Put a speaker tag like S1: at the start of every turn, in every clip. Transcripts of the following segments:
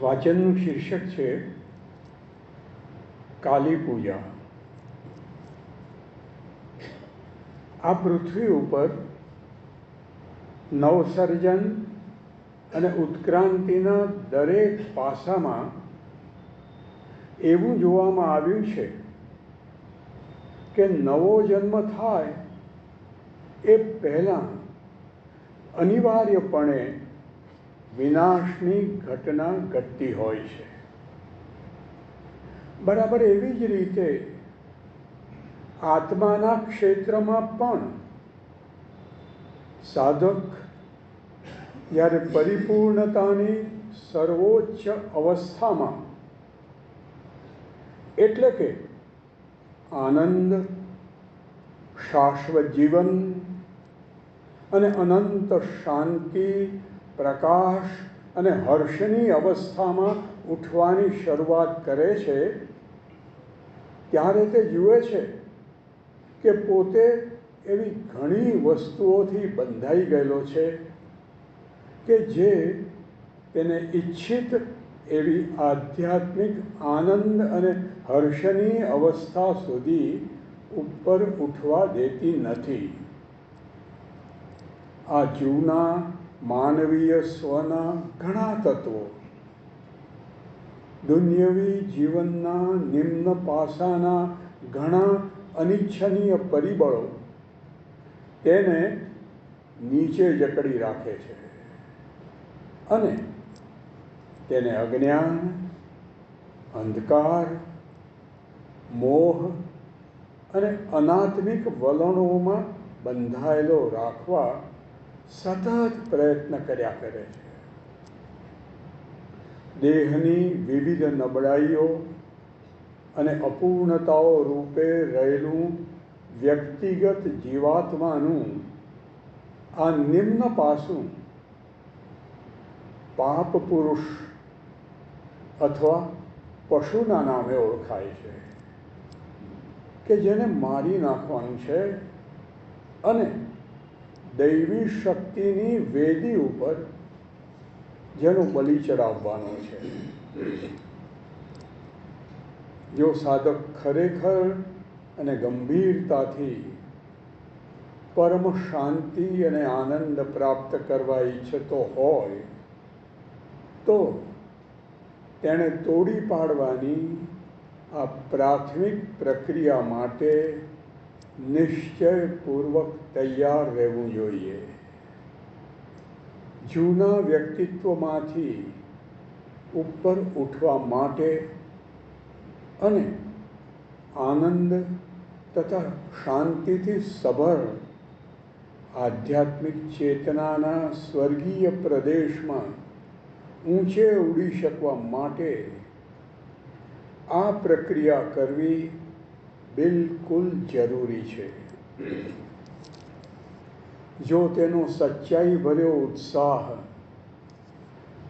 S1: વાચનનું શીર્ષક છે કાલી પૂજા. આ પૃથ્વી ઉપર નવસર્જન અને ઉત્ક્રાંતિના દરેક પાસામાં એવું જોવામાં આવ્યું છે કે નવો જન્મ થાય એ પહેલાં અનિવાર્યપણે વિનાશની ઘટના ઘટતી હોય છે. બરાબર એવી જ રીતે આત્માના ક્ષેત્રમાં પણ સાધક જ્યારે પરિપૂર્ણતાની સર્વોચ્ચ અવસ્થામાં, એટલે કે આનંદ શાશ્વત જીવન અને અનંત શાંતિ, પ્રકાશ અને હર્ષની અવસ્થામાં ઉઠવાની શરૂઆત કરે છે, ત્યારે તે જુએ છે કે પોતે એવી ઘણી વસ્તુઓથી બંધાઈ ગયેલો છે કે જે તેને ઈચ્છિત એવી આધ્યાત્મિક આનંદ અને હર્ષની અવસ્થા સુધી ઉપર ઉઠવા દેતી નથી. આ જૂના માનવીય સ્વના ઘણા તત્વો. દુન્યવી જીવનના નિમ્ન પાસાના ઘણા અનિચ્છનીય પરિબળો તેને નીચે જકડી રાખે છે અને તેને અજ્ઞાન, અંધકાર, મોહ અને અનાત્મિક વલણોમાં બંધાયેલો રાખવા સતત પ્રયત્ન કર્યા કરે છે. દેહની વિવિધ નબળાઈઓ અને અપૂર્ણતાઓ રૂપે રહેલું વ્યક્તિગત જીવાત્માનું આ નિમ્ન પાસું પાપ પુરુષ અથવા પશુના નામે ઓળખાય છે. કે જેને મારી નાખવાનું છે અને દૈવી શક્તિની વેદી ઉપર જેનો બલિ ચડાવવાનો છે. જો સાધક ખરેખર અને ગંભીરતાથી પરમ શાંતિ અને આનંદ પ્રાપ્ત કરવા ઈચ્છતો હોય તો તેણે તોડી પાડવાની આ પ્રાથમિક પ્રક્રિયા માટે નિશ્ચયપૂર્વક તૈયાર રહેવું જોઈએ. જૂના વ્યક્તિત્વમાંથી ઉપર ઉઠવા માટે અને આનંદ તથા શાંતિથી સભર આધ્યાત્મિક ચેતનાના સ્વર્ગીય પ્રદેશમાં ઊંચે ઉડી શકવા માટે આ પ્રક્રિયા કરવી બિલકુલ જરૂરી છે. જો તેનો સચ્ચાઈ ભર્યો ઉત્સાહ,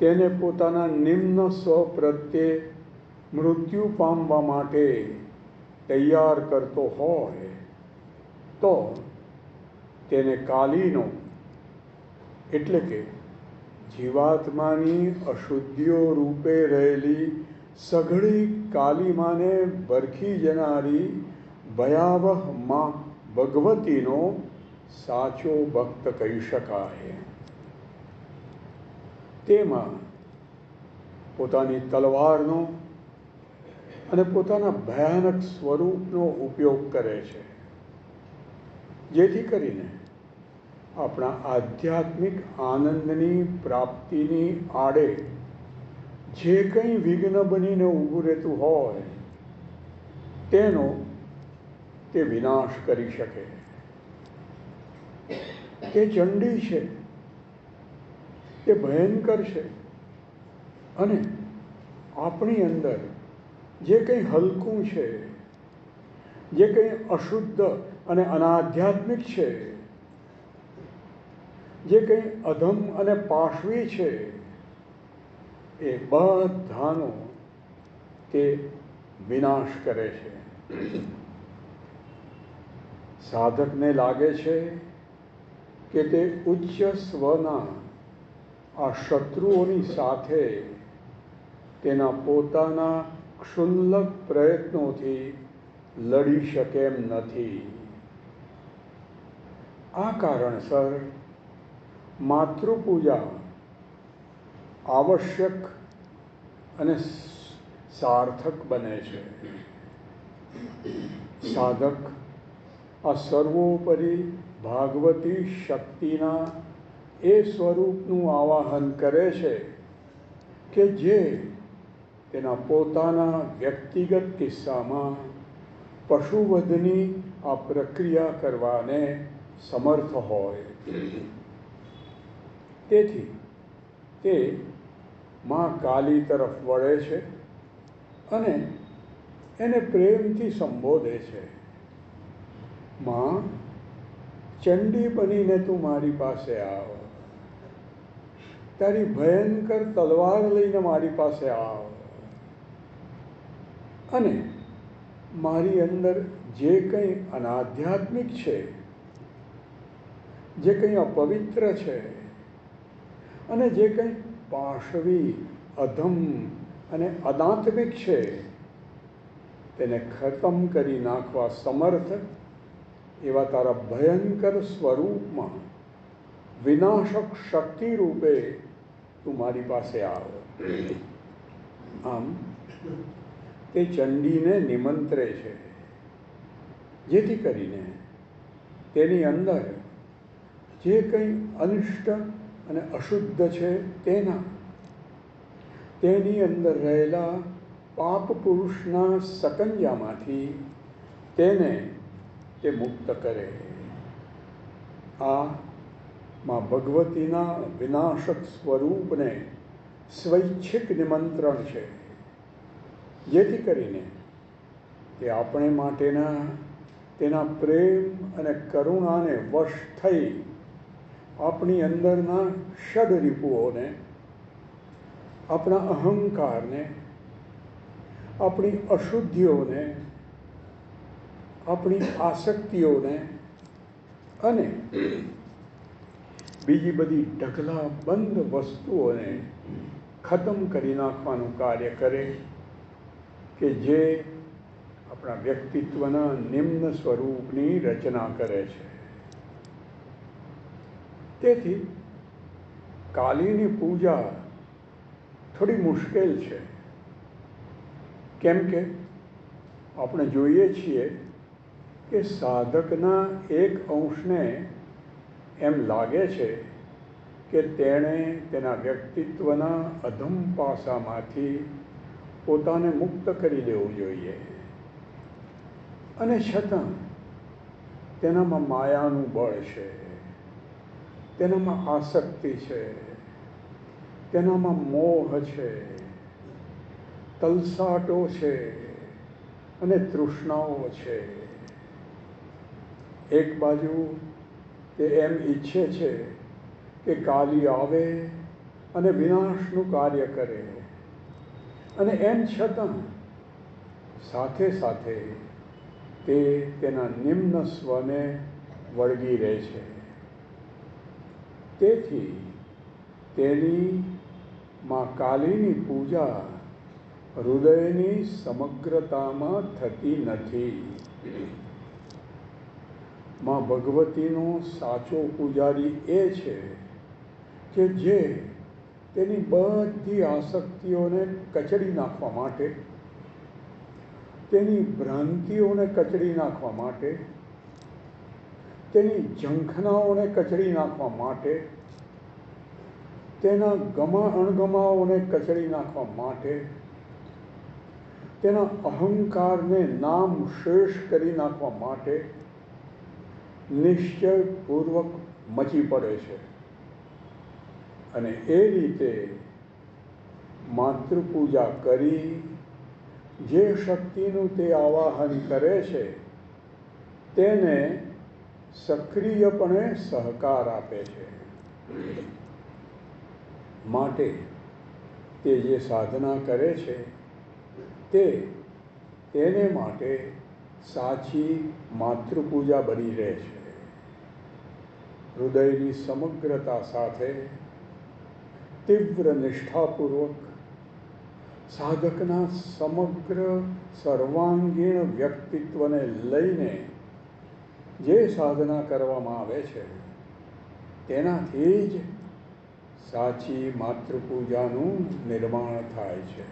S1: તેને પોતાના નિમ્ન સ્વ પ્રત્યે મૃત્યુ પામવા માટે તૈયાર કરતો હોય, તો તેને કાલીનો, એટલે કે જીવાત્માની અશુદ્ધિઓ રૂપે રહેલી સઘળી કાલીમાને બરખી જનારી ભયાવહમાં ભગવતીનો સાચો ભક્ત કહી શકાય. તેમાં પોતાની તલવારનો અને પોતાના ભયાનક સ્વરૂપનો ઉપયોગ કરે છે. જેથી કરીને આપણા આધ્યાત્મિક આનંદની પ્રાપ્તિની આડે જે કંઈ વિઘ્ન બનીને ઊભું રહેતું હોય, તેનો તે વિનાશ કરી શકે. તે ચંડી છે. તે ભયંકર છે. અને આપણી અંદર જે કંઈ હલકું છે, જે કંઈ અશુદ્ધ અને અનાધ્યાત્મિક છે, જે કંઈ અધમ અને પાશવી છે એ બધાનો તે વિનાશ કરે છે. સાધકને લાગે છે કે તે ઉચ્ચ સ્વના આ શત્રુઓની સાથે તેના પોતાના ક્ષુલ્લક પ્રયત્નોથી લડી શકે એમ નથી. આ કારણસર માતૃપૂજા આવશ્યક અને સાર્થક બને છે. સાધક આ સર્વોપરી ભાગવતી શક્તિના એ સ્વરૂપનું આવાહન કરે છે કે જે તેના પોતાના વ્યક્તિગત કિસ્સામાં પશુવધની આ પ્રક્રિયા કરવાને સમર્થ હોય. તેથી તે માં કાલી તરફ વળે છે અને એને પ્રેમથી સંબોધે છે. માં, ચંડી બનીને તું મારી પાસે આવ. તારી ભયંકર તલવાર લઈને મારી પાસે આવ. અને મારી અંદર જે કંઈ અનાધ્યાત્મિક છે, જે કંઈ અપવિત્ર છે અને જે કંઈ પાશવી અધમ અને અદાંતમિક છે, તેને ખતમ કરી નાખવા સમર્થ એવા તારા ભયંકર સ્વરૂપમાં વિનાશક શક્તિ રૂપે તું મારી પાસે આવ. આમ, તે ચંડીને નિમંત્રે છે. જેથી કરીને તેની અંદર જે કંઈ અનિષ્ટ અને અશુદ્ધ છે તેના. તેની અંદર રહેલા પાપ પુરુષના સકંજામાંથી તેને તે મુક્ત કરે. આ માં ભગવતીના વિનાશક સ્વરૂપને સ્વૈચ્છિક નિમંત્રણ છે. જેથી કરીને તે આપણે માટેના તેના પ્રેમ અને કરુણાને વશ થઈ આપણી અંદરના ષડ રિપુઓને આપણા અહંકારને, આપણી અશુદ્ધિઓને, આપણી આસક્તિઓને અને બીજી બધી ઢગલા બંધ વસ્તુઓને ખતમ કરી નાખવાનું કાર્ય કરે કે જે આપણા વ્યક્તિત્વના નિમ્ન સ્વરૂપની રચના કરે છે. તેથી કાલીની પૂજા થોડી મુશ્કેલ છે. કેમ કે આપણે જોઈએ છીએ કે સાધકના એક અંશને એમ લાગે છે કે તેણે તેના વ્યક્તિત્વના અધમ પાસામાંથી પોતાને મુક્ત કરી દેવું જોઈએ. અને છતાં તેનામાં માયાનું બળ છે. તેનામાં આસક્તિ છે, તેનામાં મોહ છે, તલસાટો છે અને તૃષ્ણાઓ છે. એક બાજુ તે એમ ઈચ્છે છે કે કાલી આવે અને વિનાશનું કાર્ય કરે. અને એમ છતાં સાથે સાથે તે તેના નિમ્ન સ્વને વળગી રહે છે. તેથી તેની માં કાલીની પૂજા હૃદયની સમગ્રતામાં થતી નથી. માં ભગવતીનો સાચો પૂજારી એ છે કે જે તેની બધી આસક્તિઓને કચડી નાખવા માટે, તેની ભ્રાંતિઓને કચડી નાખવા માટે તેની ઝંખનાઓને કચડી નાખવા માટે, તેના ગમા અણગમાઓને કચડી નાખવા માટે, તેના અહંકારને નામ શેષ કરી નાખવા માટે નિશ્ચયપૂર્વક મચી પડે છે. અને એ રીતે માતૃપૂજા કરી, જે શક્તિનું તે આવાહન કરે છે, તેને સક્રિયપણે સહકાર આપે છે. માટે તે જે સાધના કરે છે, તે તેને માટે સાચી માતૃપૂજા બની રહે છે. હૃદયની સમગ્રતા સાથે તીવ્ર નિષ્ઠાપૂર્વક સાધકના સમગ્ર સર્વાંગીણ વ્યક્તિત્વને લઈને જે સાધના કરવામાં આવે છે તેનાથી જ સાચી માતૃપૂજાનું નિર્માણ થાય છે.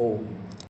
S1: ઓમ.